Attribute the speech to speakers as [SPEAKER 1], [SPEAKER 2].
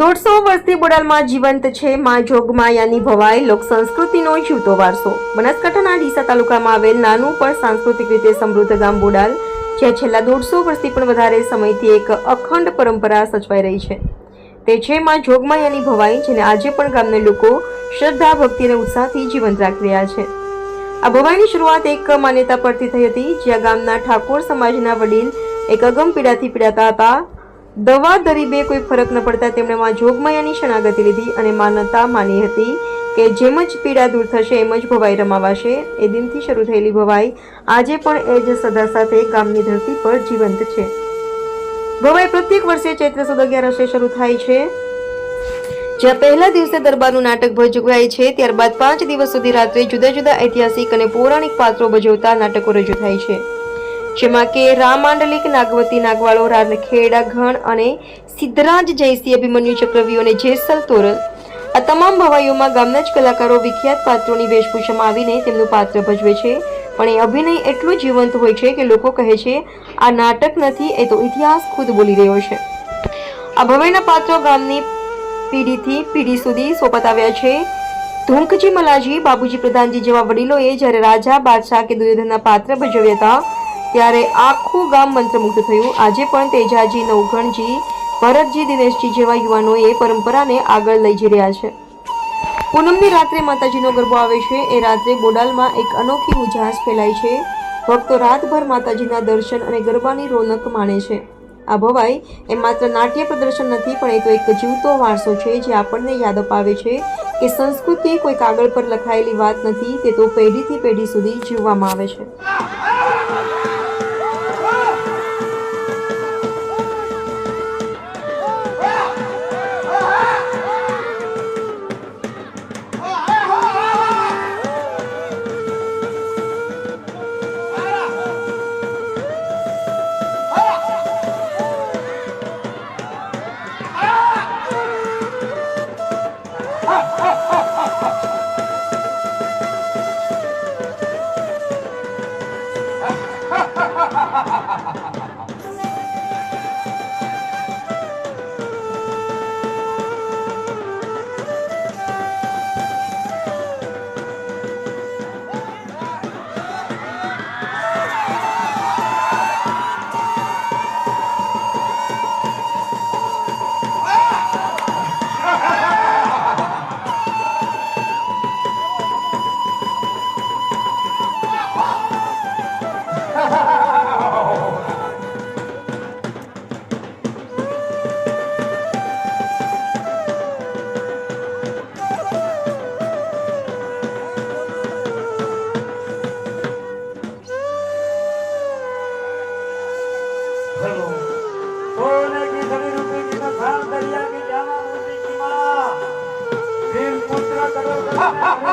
[SPEAKER 1] દોઢસો વર્ષથી બોડાલમાં જીવંત છે. માં જોગમાયાની ભવાઈ લોક સંસ્કૃતિનો જીવતો વારસો. બનાસકાંઠાના ડીસા તાલુકામાં આવેલ નાનું પણ સાંસ્કૃતિક રીતે સમૃદ્ધ ગામ બોડાલ, જ્યાં છેલ્લા દોઢસો વર્ષથી પણ વધારે સમયથી એક અખંડ પરંપરા સચવાઈ રહી છે. તે છે માં જોગમાયાની ભવાઈ, જેને આજે પણ ગામના લોકો શ્રદ્ધા, ભક્તિ અને ઉત્સાહથી જીવંત રાખી રહ્યા છે. આ ભવાઈની શરૂઆત એક માન્યતા પરથી થઈ હતી, જ્યાં ગામના ઠાકોર સમાજના વડીલ એક અગમ પીડાથી પીડાતા હતા. દવા દરીબે કોઈ ફરક ન પડતા તેમણે માં જોગમાયાની શરણાગતિ લીધી અને માન્યતા માની હતી કે જેમ જ પીડા દૂર થશે એમ જ ભવાઈ રમાવાશે. એ દિનથી શરૂ થયેલી ભવાઈ આજે પણ એ જ સદા સાથે ગામની ધરતી પર જીવંત છે. ભવાઈ પ્રત્યેક વર્ષે ચૈત્ર સુદ અગિયારસે શરૂ થાય છે. જ્યાં પહેલા દિવસે દરબારનું નાટક ભજવાય છે, ત્યારબાદ પાંચ દિવસ સુધી રાત્રે જુદા જુદા ઐતિહાસિક અને પૌરાણિક પાત્રો ભજવતા નાટકો રજૂ થાય છે. જેમાં કે રામાંડલિક નાગવતી નાગવાળો, રાનખેડા ઘણ અને સિદ્ધરાજ જયસિંહ અભિમન્યુ ચક્રવ્યૂહ અને જેસલ તોરલ. આ તમામ ભવાઈઓમાં ગામના જ કલાકારો, વિખ્યાત પાત્રોની વેશભૂષામાં આવીને તેમનું પાત્ર ભજવે છે. પણ એ અભિનય એટલું જીવંત હોય છે કે લોકો કહે છે, આ નાટક નથી, એ તો ઇતિહાસ ખુદ બોલી રહ્યો છે. આ ભવાઈના પાત્રો ગામની પેઢીથી પેઢી સુધી સોપત આવ્યા છે. ધૂંકજી મલાજી, બાબુજી પ્રધાનજી જેવા વડીલોએ જ્યારે રાજા, બાદશાહ કે દુર્યોધનના પાત્ર ભજવ્યા હતા ત્યારે આખું ગામ મંત્રમુગ્ધ થયું. આજે પણ તેજાજી નવઘણજી ભરતજી, દિનેશજી જેવા યુવાનોએ પરંપરાને આગળ લઈ જઈ રહ્યા છે. પૂનમની રાત્રે માતાજીનો ગરબો આવે છે. એ રાત્રે બોડાલમાં એક અનોખી ઉજાસ ફેલાય છે. ભક્તો રાતભર માતાજીના દર્શન અને ગરબાની રોનક માણે છે. આ ભવાઈ એ માત્ર નાટ્ય પ્રદર્શન નથી, પણ એ તો એક જીવતો વારસો છે જે આપણને યાદ અપાવે છે કે સંસ્કૃતિ કોઈ કાગળ પર લખાયેલી વાત નથી, તે તો પેઢીથી પેઢી સુધી જીવવામાં આવે છે.
[SPEAKER 2] Ha ha ha!